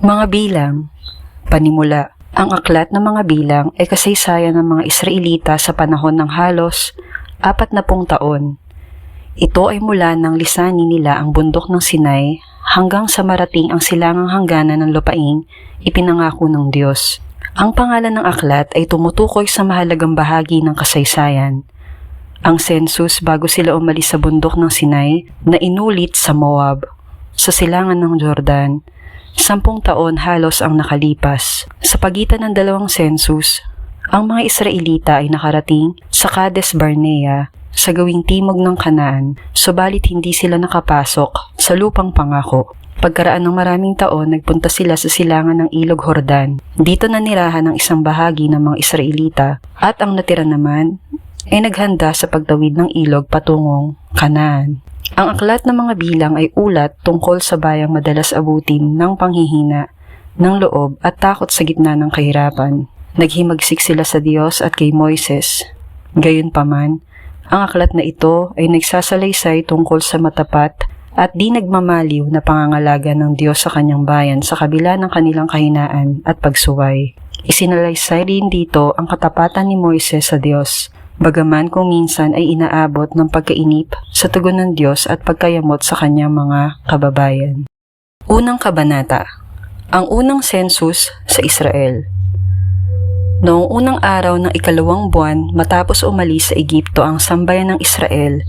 Mga bilang, panimula. Ang aklat ng mga bilang ay kasaysayan ng mga Israelita sa panahon ng halos apat na pung taon. Ito ay mula ng lisanin nila ang bundok ng Sinai hanggang sa marating ang silangang hangganan ng lupaing ipinangako ng Diyos. Ang pangalan ng aklat ay tumutukoy sa mahalagang bahagi ng kasaysayan. Ang census bago sila umalis sa bundok ng Sinai na inulit sa Moab, sa silangan ng Jordan, Sampung taon halos ang nakalipas. Sa pagitan ng dalawang census, ang mga Israelita ay nakarating sa Kades Barnea sa gawing timog ng Kanaan, subalit hindi sila nakapasok sa lupang pangako. Pagkaraan ng maraming taon, nagpunta sila sa silangan ng Ilog Hordan. Dito nanirahan ang isang bahagi ng mga Israelita at ang natira naman ay naghanda sa pagtawid ng ilog patungong Kanaan. Ang aklat ng mga bilang ay ulat tungkol sa bayang madalas abutin ng panghihina, ng loob at takot sa gitna ng kahirapan. Naghimagsik sila sa Diyos at kay Moises. Gayunpaman, ang aklat na ito ay nagsasalaysay tungkol sa matapat at di nagmamaliw na pangangalaga ng Diyos sa kanyang bayan sa kabila ng kanilang kahinaan at pagsuway. Isinalaysay din dito ang katapatan ni Moises sa Diyos, bagaman kung minsan ay inaabot ng pagkainip sa tugon ng Diyos at pagkayamot sa kanyang mga kababayan. Unang Kabanata. Ang unang census sa Israel. Noong unang araw ng ikalawang buwan matapos umalis sa Egipto ang sambayan ng Israel,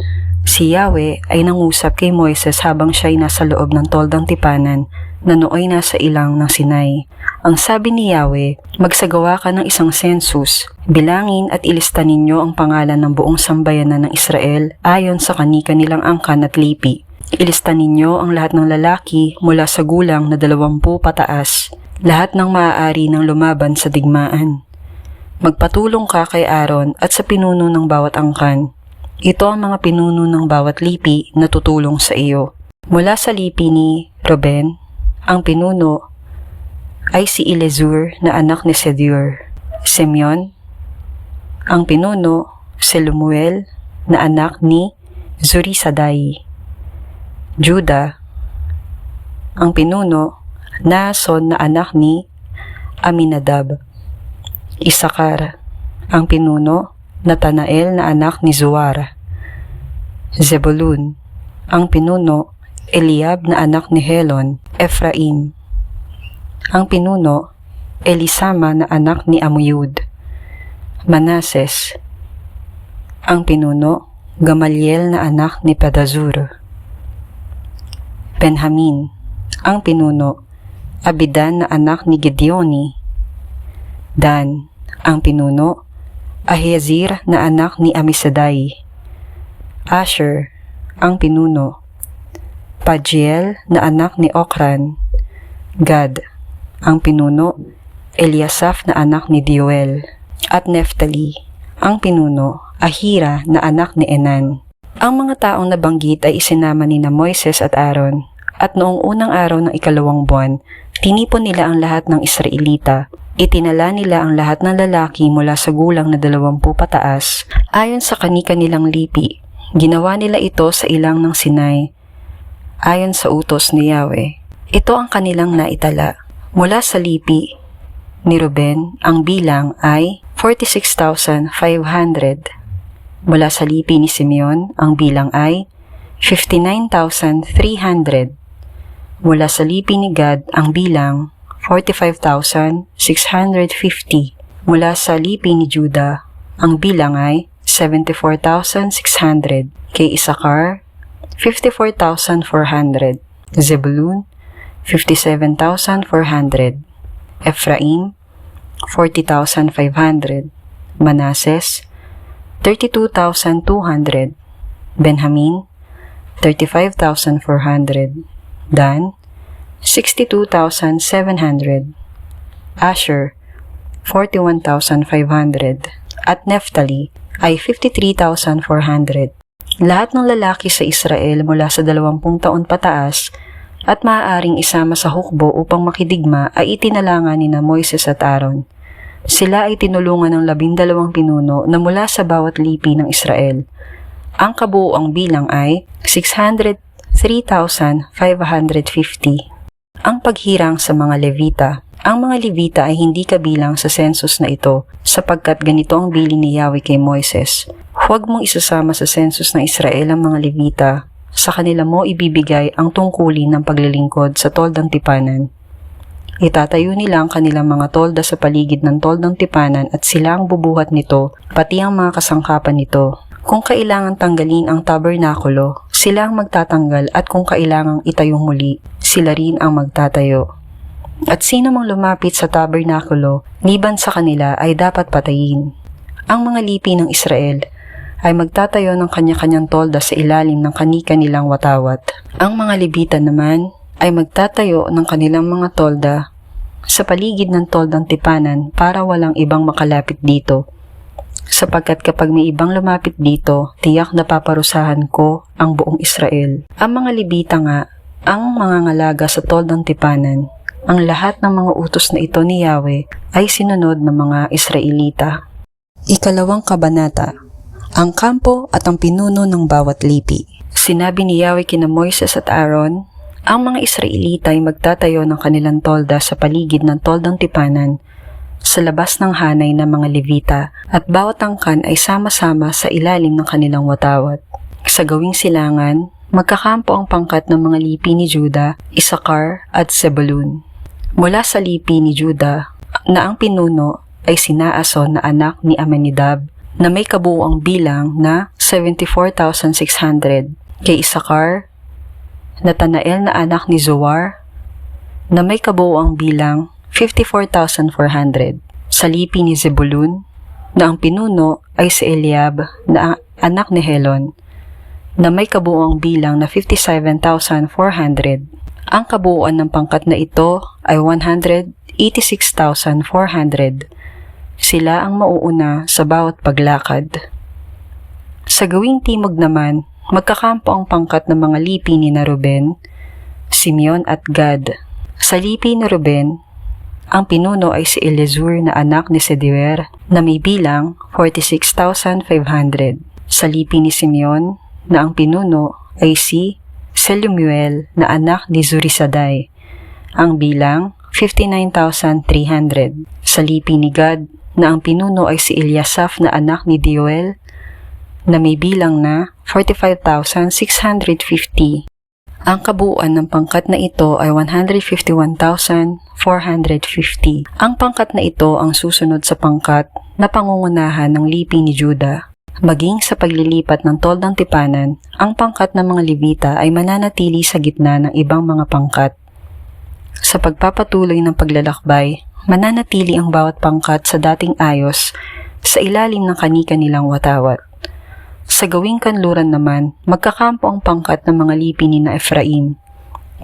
si Yahweh ay nangusap kay Moises habang siya ay nasa loob ng toldang tipanan na nooy nasa ilang ng Sinai. Ang sabi ni Yahweh, magsagawa ka ng isang census, bilangin at ilista ninyo ang pangalan ng buong sambayanan ng Israel ayon sa kani-kanilang angkan at lipi. Ilista ninyo ang lahat ng lalaki mula sa gulang na dalawampu pataas, lahat ng maaari ng lumaban sa digmaan. Magpatulong ka kay Aaron at sa pinuno ng bawat angkan. Ito ang mga pinuno ng bawat lipi na tutulong sa iyo. Mula sa lipi ni Ruben, ang pinuno ay si Elezur na anak ni Sedur. Simeon, ang pinuno si Lumuel na anak ni Zurisadai. Juda, ang pinuno Nason na anak ni Aminadab. Isakar, ang pinuno, Natanael na anak ni Zuar. Zebulun, ang pinuno, Eliab na anak ni Helon, Ephraim. Ang pinuno, Elisama na anak ni Amuyud. Manases, ang pinuno, Gamaliel na anak ni Pedazur. Benjamin, ang pinuno, Abidan na anak ni Gideoni. Dan, ang pinuno, Ahiezir na anak ni Amisadai. Asher, ang pinuno, Pagiel na anak ni Okran. Gad, ang pinuno, Eliasaf na anak ni Dioel. At Neftali, ang pinuno, Ahira na anak ni Enan. Ang mga taong nabanggit ay isinama ni na Moises at Aaron. At noong unang araw ng ikalawang buwan, tinipon nila ang lahat ng Israelita Itinala nila ang lahat ng lalaki mula sa gulang na dalawampu pataas ayon sa kani-kanilang lipi. Ginawa nila ito sa ilang ng Sinai ayon sa utos ni Yahweh. Ito ang kanilang naitala. Mula sa lipi ni Ruben, ang bilang ay 46,500. Mula sa lipi ni Simeon, ang bilang ay 59,300. Mula sa lipi ni Gad, ang bilang 45,650. Mula sa lipi ni Juda, ang bilang ay 74,600. Kay Isakar, 54,400. Zebulun, 57,400. Ephraim, 40,500. Manases, 32,200. Benjamin, 35,400. Dan, 62,700. Asher, 41,500. At Neftali ay 53,400. Lahat ng lalaki sa Israel mula sa 20 taon pataas at maaaring isama sa hukbo upang makidigma ay itinalangan ni na Moises at Aaron. Sila ay tinulungan ng labindalawang pinuno na mula sa bawat lipi ng Israel. Ang kabuoang bilang ay 603,550. ang paghirang sa mga Levita. Ang mga Levita ay hindi kabilang sa census na ito sapagkat ganito ang bilin ni Yahweh kay Moises. Huwag mong isasama sa census ng Israel ang mga Levita. Sa kanila mo ibibigay ang tungkulin ng paglilingkod sa toldang tipanan. Itatayo nila ang kanilang mga tolda sa paligid ng toldang tipanan at sila ang bubuhat nito, pati ang mga kasangkapan nito. Kung kailangan tanggalin ang tabernakulo, sila ang magtatanggal at kung kailangang itayo muli, sila rin ang magtatayo. At sino mang lumapit sa tabernakulo, liban sa kanila ay dapat patayin. Ang mga lipi ng Israel ay magtatayo ng kanya-kanyang tolda sa ilalim ng kanika nilang watawat. Ang mga Levita naman ay magtatayo ng kanilang mga tolda sa paligid ng toldang tipanan para walang ibang makalapit dito. Sapagkat kapag may ibang lumapit dito, tiyak na paparusahan ko ang buong Israel. Ang mga Libita nga, ang mga ngalaga sa toldang tipanan, ang lahat ng mga utos na ito ni Yahweh ay sinunod ng mga Israelita. Ikalawang kabanata, ang kampo at ang pinuno ng bawat lipi. Sinabi ni Yahweh kina Moises at Aaron, ang mga Israelita ay magtatayo ng kanilang tolda sa paligid ng toldang tipanan sa labas ng hanay ng mga Levita at bawat angkan ay sama-sama sa ilalim ng kanilang watawat. Sa gawing silangan, magkakampo ang pangkat ng mga lipi ni Juda, Isakar at Zebulun. Mula sa lipi ni Juda na ang pinuno ay sinaason na anak ni Amenidab na may kabuuang bilang na 74,600 kay Isakar Natanael na anak ni Zoar, na may kabuoang bilang 54,400. Sa lipi ni Zebulun, na ang pinuno ay si Eliab na anak ni Helon, na may kabuoang bilang na 57,400. Ang kabuuan ng pangkat na ito ay 186,400. Sila ang mauuna sa bawat paglakad. Sa gawing timog naman, magkakampo ang pangkat ng mga lipi ni na Ruben, Simeon at Gad. Sa lipi ni Ruben, ang pinuno ay si Elizur na anak ni Sediwer na may bilang 46,500. Sa lipi ni Simeon na ang pinuno ay si Selumuel na anak ni Zurisaday. Ang bilang 59,300. Sa lipi ni Gad na ang pinuno ay si Eliasaph na anak ni Dioel na may bilang na 45,650. Ang kabuuan ng pangkat na ito ay 151,450. Ang pangkat na ito ang susunod sa pangkat na pangungunahan ng lipi ni Juda. Maging sa paglilipat ng toldang tipanan, ang pangkat ng mga Levita ay mananatili sa gitna ng ibang mga pangkat. Sa pagpapatuloy ng paglalakbay, mananatili ang bawat pangkat sa dating ayos sa ilalim ng kanika nilang watawat. Sa gawing kanluran naman, magkakampo ang pangkat ng mga lipi ni na Ephraim,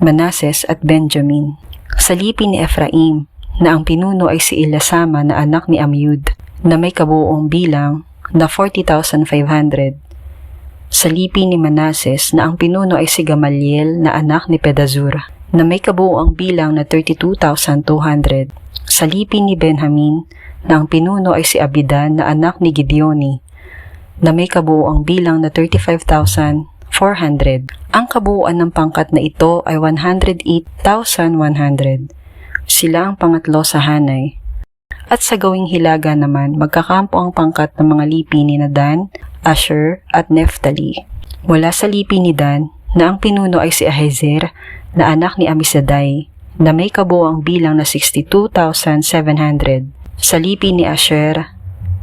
Manases at Benjamin. Sa lipi ni Ephraim, na ang pinuno ay si Ilasama na anak ni Amiud, na may kabuong bilang na 40,500. Sa lipi ni Manases na ang pinuno ay si Gamaliel na anak ni Pedazur, na may kabuoang bilang na 32,200. Sa lipi ni Benjamin na ang pinuno ay si Abidan na anak ni Gideoni, na may kabuoang bilang na 35,400. Ang kabuuan ng pangkat na ito ay 108,100. Sila ang pangatlo sa hanay. At sa gawing hilaga naman, magkakampo ang pangkat ng mga lipi ni Dan, Asher at Neftali. Mula sa lipi ni Dan, na ang pinuno ay si Ahezer, na anak ni Amisaday, na may kabuoang bilang na 62,700. Sa lipi ni Asher,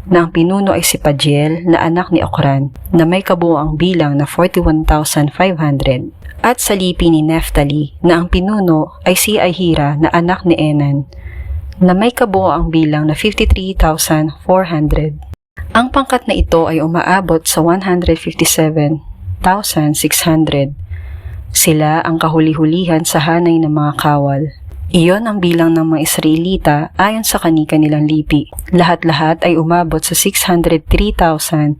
na ang pinuno ay si Pajiel na anak ni Okran na may kabuoang bilang na 41,500 at sa lipi ni Neftali na ang pinuno ay si Ahira na anak ni Enan na may kabuoang bilang na 53,400. Ang pangkat na ito ay umaabot sa 157,600. Sila ang kahuli-hulihan sa hanay ng mga kawal. Iyon ang bilang ng mga Israelita ayon sa kanika nilang lipi. Lahat-lahat ay umabot sa 603,550.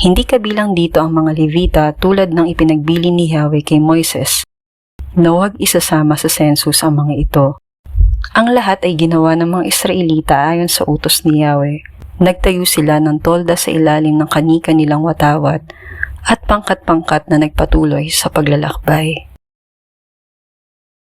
Hindi kabilang dito ang mga Levita tulad ng ipinagbili ni Yahweh kay Moises na isasama sa census ang mga ito. Ang lahat ay ginawa ng mga Israelita ayon sa utos ni Yahweh. Nagtayo sila ng tolda sa ilalim ng kanika nilang watawat at pangkat-pangkat na nagpatuloy sa paglalakbay.